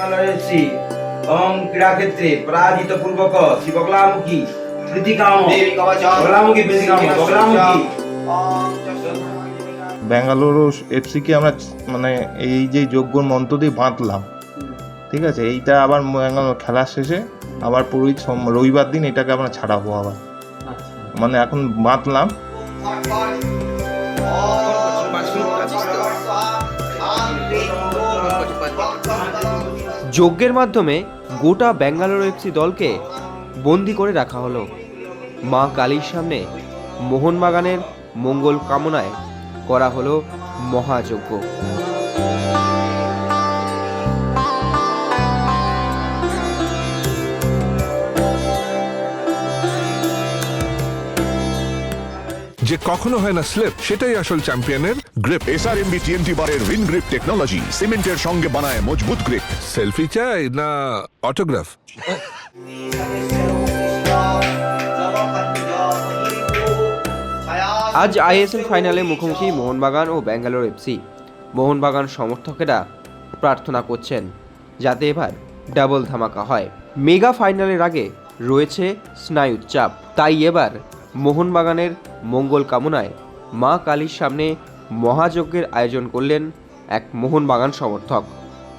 বাংলাদেশি এবং ক্রীড়াক্ষেত্রে পরাজিত পূর্বক শিবকলামুখী এফসিকে আমরা মানে এই যে যোগ্যর মন্ত্র দিয়ে বাঁধলাম। ঠিক আছে? এইটা আবার ব্যাঙ্গালোর খেলার শেষে আবার পুরোহিত রবিবার দিন এটাকে আমরা ছাড়াবো আবার। মানে এখন বাঁধলাম। যজ্ঞের মাধ্যমে গোটা ব্যাঙ্গালোর এফসি দলকে বন্দি করে রাখা হলো। মা কালীর সামনে মোহনবাগানের মঙ্গল কামনায় করা হলো মহাযজ্ঞ। যে কখনো হয় না স্লিপ সেটাই আসল চ্যাম্পিয়নের গ্রিপ এসআরএমবি টিএমটি বারের উইন গ্রিপ টেকনোলজি সিমেন্টের সঙ্গে বানায় মজবুত গ্রিপ সেলফি চাই না অটোগ্রাফ আজ আইএসএল ফাইনালে মুখোমুখি মোহনবাগান ও ব্যাঙ্গালোর এফসি মোহনবাগান সমর্থকেরা প্রার্থনা করছেন যাতে এবার ডাবল ধামাকা হয়। মেগা ফাইনালের আগে রয়েছে স্নায়ুর চাপ। তাই এবার মোহনবাগানের মঙ্গল কামনায় মা কালীর সামনে মহাযজ্ঞের আয়োজন করলেন এক মোহনবাগান সমর্থক,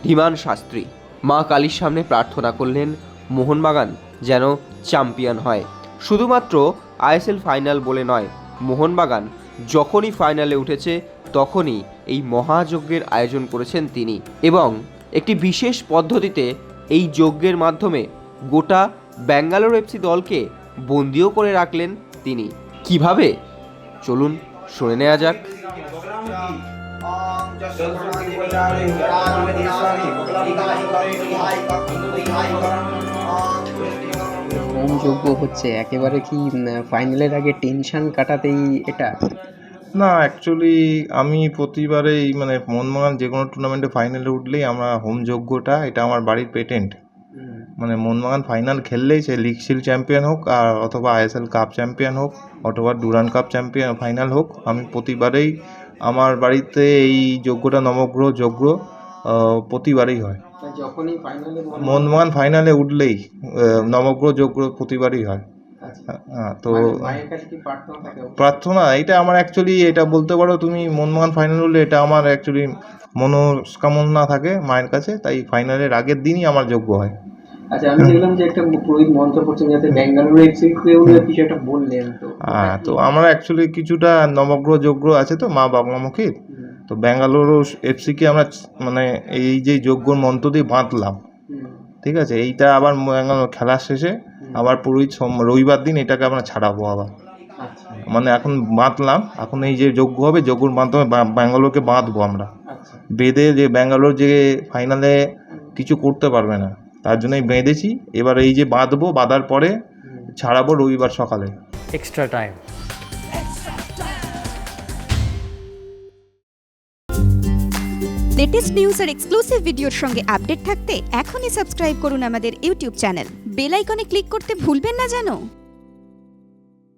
ধীমান শাস্ত্রী। মা কালীর সামনে প্রার্থনা করলেন মোহনবাগান যেন চ্যাম্পিয়ন হয়। শুধুমাত্র আইএসএল ফাইনাল বলে নয়, মোহনবাগান যখনই ফাইনালে উঠেছে, তখনই এই মহাযজ্ঞের আয়োজন করেছেন তিনি এবং একটি বিশেষ পদ্ধতিতে এই যজ্ঞের মাধ্যমে গোটা ব্যাঙ্গালোর এফসি দলকে বন্দিও করে রাখলেন তিনি। কীভাবে? চলুন শুনে নেওয়া যাক। হোম যজ্ঞ হচ্ছে একেবারে কি ফাইনালের আগে টেনশন কাটাতেই এটা? না অ্যাকচুয়ালি আমি প্রতিবারেই মানে মোহনবাগান যে কোনো টুর্নামেন্টে ফাইনালে উঠলেই আমরা হোম যোগ্যটা এটা আমার বাড়ির পেটেন্ট মানে মোহনবাগান ফাইনাল খেললেই সে লিগ শিল চ্যাম্পিয়ন হোক আর অথবা আইএসএল কাপ চ্যাম্পিয়ন হোক অথবা ডুরান কাপ চ্যাম্পিয়ন ফাইনাল হোক আমি প্রতিবারেই আমার বাড়িতে এই যোগ্যটা নবগ্রহ যজ্ঞ প্রতিবারই হয়। ফাইনালে মোহনবাগান ফাইনালে উঠলেই নবগ্রহ যজ্ঞ প্রতিবারই হয়। হ্যাঁ তো মায়ের কাছে কি প্রার্থনা এটা আমার অ্যাকচুয়ালি এটা বলতে পারো তুমি মোহনবাগান ফাইনাল হলে এটা আমার অ্যাকচুয়ালি মনস্কামনা থাকে মায়ের কাছে তাই ফাইনালের আগের দিনই আমার যোগ্য হয়। আচ্ছা আমি দেখলাম যে একটা পুরোহিত মন্ত্র পড়ছেন যাতে ব্যাঙ্গালোর এফসি কেউ কিছু একটা বললেন তো। হ্যাঁ তো আমরা অ্যাকচুয়ালি কিছুটা নবগ্রহ যোগ্য আছে তো মা বাংলামুখীর তো ব্যাঙ্গালুরু এফসিকে আমরা মানে এই যে যজ্ঞর মন্ত্র দিয়ে বাঁধলাম। ঠিক আছে? এইটা আবার ব্যাঙ্গালোর খেলার শেষে আবার পুরোহিত রবিবার দিন এটাকে আমরা ছাড়াবো আবার। আচ্ছা। মানে এখন বাঁধলাম এখন এই যে যজ্ঞ হবে যজ্ঞর মাধ্যমে ব্যাঙ্গালোরকে বাঁধবো আমরা। আচ্ছা। বেঁধে যে ব্যাঙ্গালোর যে ফাইনালে কিছু করতে পারবে না। তার জন্যই বেঁধেছি। এবার এই যে বাঁধবো বাঁধার পরে ছাড়াবো রবিবার সকালে। এক্সট্রা টাইম লেটেস্ট নিউজ আর এক্সক্লুসিভ ভিডিওর সঙ্গে আপডেট থাকতে এখনই সাবস্ক্রাইব করুন আমাদের ইউটিউব চ্যানেল বেল আইকনে ক্লিক করতে ভুলবেন না জানো